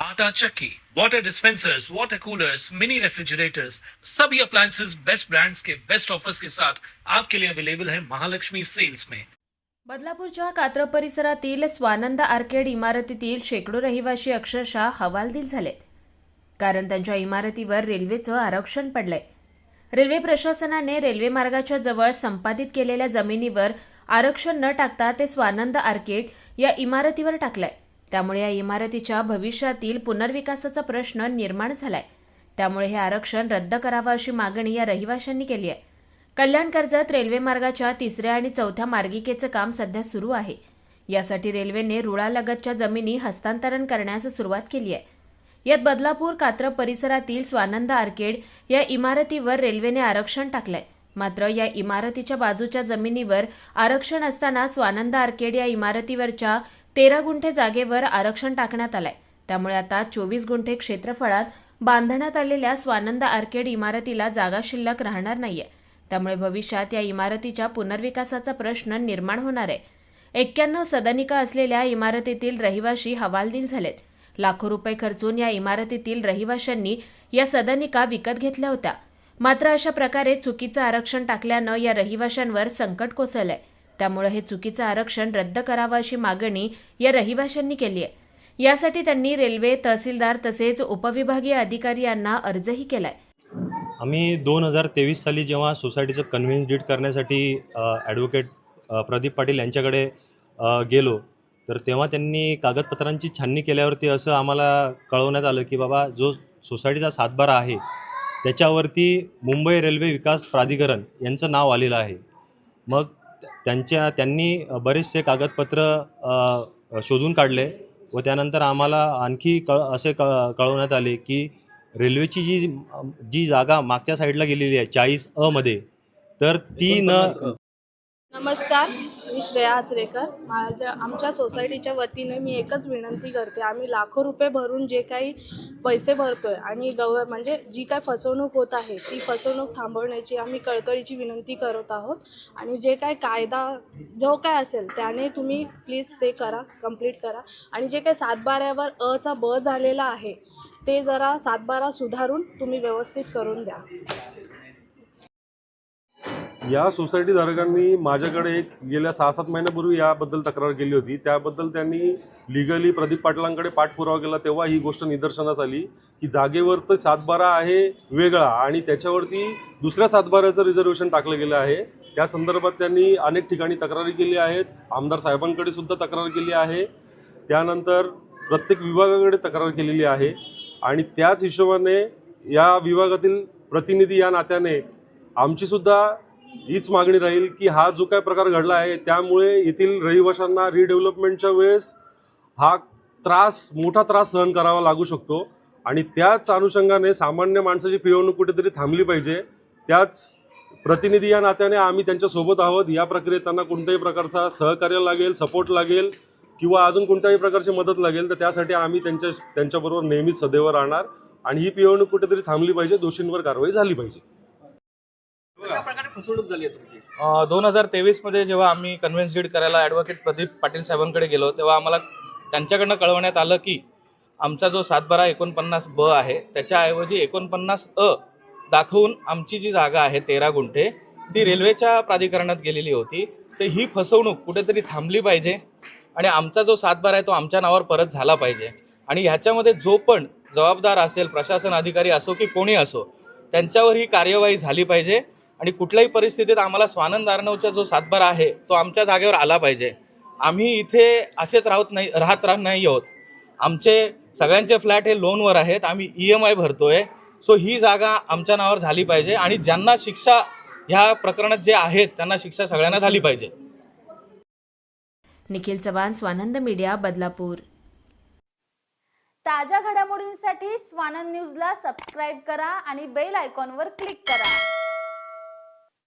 आटा चक्की, water dispensers water coolers mini refrigerators सभी appliances best brands के बेस्ट ऑफर्स के साथ आपके लिए अवेलेबल है महालक्ष्मी सेल्स में। बदलापूरच्या कात्र परिसरातील स्वानंद आर्केड इमारतीतील शेकडो रहिवाशी अक्षरशः हवालदिल झालेत. कारण त्यांच्या इमारतीवर रेल्वेचं आरक्षण पडलंय. रेल्वे प्रशासनाने रेल्वे मार्गाच्या जवळ संपादित केलेल्या जमिनीवर आरक्षण न टाकता ते स्वानंद आर्केड या इमारतीवर टाकलंय. त्यामुळे या इमारतीच्या भविष्यातील पुनर्विकासाचा प्रश्न निर्माण झालाय. त्यामुळे हे आरक्षण रद्द करावं अशी मागणी या रहिवाशांनी केली आहे. कल्याण कर्जत रेल्वे मार्गाच्या तिसऱ्या आणि चौथ्या मार्गिकेचं काम सध्या सुरू आहे. यासाठी रेल्वेने रुळालगतच्या जमिनी हस्तांतरण करण्यास सुरुवात केली आहे. यात बदलापूर कात्रप परिसरातील स्वानंद आर्केड या इमारतीवर रेल्वेने आरक्षण टाकलंय. मात्र या इमारतीच्या बाजूच्या जमिनीवर आरक्षण असताना स्वानंद आर्केड या इमारतीवरच्या तेरा गुंठे जागेवर आरक्षण टाकण्यात आलंय. त्यामुळे आता चोवीस गुंठे क्षेत्रफळात बांधण्यात आलेल्या स्वानंद आर्केड इमारतीला जागा शिल्लक राहणार नाहीये. त्यामुळे भविष्यात या इमारतीच्या पुनर्विकासाचा प्रश्न निर्माण होणार आहे. एक्क्याण्णव सदनिका असलेल्या इमारतीतील रहिवाशी हवालदिल झालेत. लाखो रुपये खर्चून या इमारतीतील रहिवाशांनी या सदनिका विकत घेतल्या होत्या. मात्र अशा प्रकारे चुकीचं आरक्षण टाकल्यानं या रहिवाशांवर संकट कोसळलंय. त्यामुळे हे चुकीचं आरक्षण रद्द करावं अशी मागणी या रहिवाशांनी केली आहे. यासाठी त्यांनी रेल्वे तहसीलदार तसेच उपविभागीय अधिकारी यांना अर्जही केलाय. आम्ही दोन हजार तेवीस साली जेव्हा सोसायटीचं कन्व्हिन्स डीट करण्यासाठी ॲडव्होकेट प्रदीप पाटील यांच्याकडे गेलो तर तेव्हा त्यांनी कागदपत्रांची छाननी केल्यावरती असं आम्हाला कळवण्यात आलं की बाबा जो सोसायटीचा सातबारा आहे त्याच्यावरती मुंबई रेल्वे विकास प्राधिकरण यांचं नाव आलेलं आहे. मग त्यांच्या त्यांनी बरेचसे कागदपत्र शोधून काढले व त्यानंतर आम्हाला आणखी कळ असे क कळवण्यात आले की रेल्वेची जी जी जागा मागच्या साईडला गेलेली आहे चाळीस अमध्ये तर ती न नमस्कार मी श्रेया आचरेकर. माझ्या आमच्या सोसायटीच्या वतीने मी एकच विनंती करते. आम्ही लाखो रुपये भरून जे काही पैसे भरतोय आणि गव म्हणजे जी काय फसवणूक होत आहे ती फसवणूक थांबवण्याची आम्ही कळकळीची विनंती करत आहोत. आणि जे काय कायदा जो काय असेल त्याने तुम्ही प्लीज ते करा कंप्लीट करा. आणि जे काय सातबाऱ्यावर अचा ब झालेला आहे ते जरा सातबारा सुधारून तुम्ही व्यवस्थित करून द्या. या सोसायटी धारकांनी माझ्याकडे एक गेल्या सहा सात महिन्यापूर्वी याबद्दल तक्रार केली होती. त्याबद्दल त्यांनी लिगली प्रदीप पाटलांकडे पाठपुरावा केला तेव्हा ही गोष्ट निदर्शनास आली की जागेवर तर सातबारा आहे वेगळा आणि त्याच्यावरती दुसऱ्या सातबाऱ्याचं रिझर्वेशन टाकलं गेलं आहे. त्या संदर्भात त्यांनी अनेक ठिकाणी तक्रारी केली आहेत. आमदार साहेबांकडे सुद्धा तक्रार केली आहे. त्यानंतर प्रत्येक विभागाकडे तक्रार केलेली आहे आणि त्याच हिशोबाने या विभागातील प्रतिनिधी या नात्याने आमचीसुद्धा हीच मागणी राहील की हा जो काय प्रकार घडला आहे त्यामुळे येथील रहिवाशांना रिडेव्हलपमेंटच्या वेळेस हा त्रास मोठा त्रास सहन करावा लागू शकतो. आणि त्याच अनुषंगाने सामान्य माणसाची पिळवणूक कुठेतरी थांबली पाहिजे. त्याच प्रतिनिधी या नात्याने आम्ही त्यांच्यासोबत आहोत. या प्रक्रियेत त्यांना कोणत्याही प्रकारचा सहकार्य लागेल सपोर्ट लागेल किंवा अजून कोणत्याही प्रकारची मदत लागेल तर त्यासाठी आम्ही त्यांच्या त्यांच्याबरोबर नेहमीच सदैव राहणार. आणि ही पिळवणूक कुठेतरी थांबली पाहिजे दोषींवर कारवाई झाली पाहिजे. दोन हजार तेवीसमध्ये जेव्हा आम्ही कन्व्हिन्स डीड करायला ॲडव्होकेट प्रदीप पाटील साहेबांकडे गेलो तेव्हा आम्हाला त्यांच्याकडनं कळवण्यात आलं की आमचा जो सातबारा एकोणपन्नास ब आहे त्याच्याऐवजी एकोणपन्नास अ दाखवून आमची जी जागा आहे तेरा गुंठे ती रेल्वेच्या प्राधिकरणात गेलेली होती. तर ही फसवणूक कुठेतरी थांबली पाहिजे आणि आमचा जो सातबारा आहे तो आमच्या नावावर परत झाला पाहिजे. आणि ह्याच्यामध्ये जो पण जबाबदार असेल प्रशासन अधिकारी असो की कोणी असो त्यांच्यावर ही कार्यवाही झाली पाहिजे. आणि कुठल्याही परिस्थितीत आम्हाला स्वानंद अर्णवचा जो सातबारा आहे तो आमच्या जागेवर आला पाहिजे. आम्ही इथे असेच राहत नाही राहत राहत नाही आहोत. आमचे सगळ्यांचे फ्लॅट हे लोनवर आहेत आम्ही ई एम आय भरतोय. सो ही जागा आमच्या नावावर झाली पाहिजे आणि ज्यांना शिक्षा ह्या प्रकरणात जे आहेत त्यांना शिक्षा सगळ्यांना झाली पाहिजे. निखिल चव्हाण स्वानंद मीडिया बदलापूर. ताज्या घडामोडींसाठी स्वानंद न्यूजला सबस्क्राईब करा आणि बेल आयकॉनवर क्लिक करा.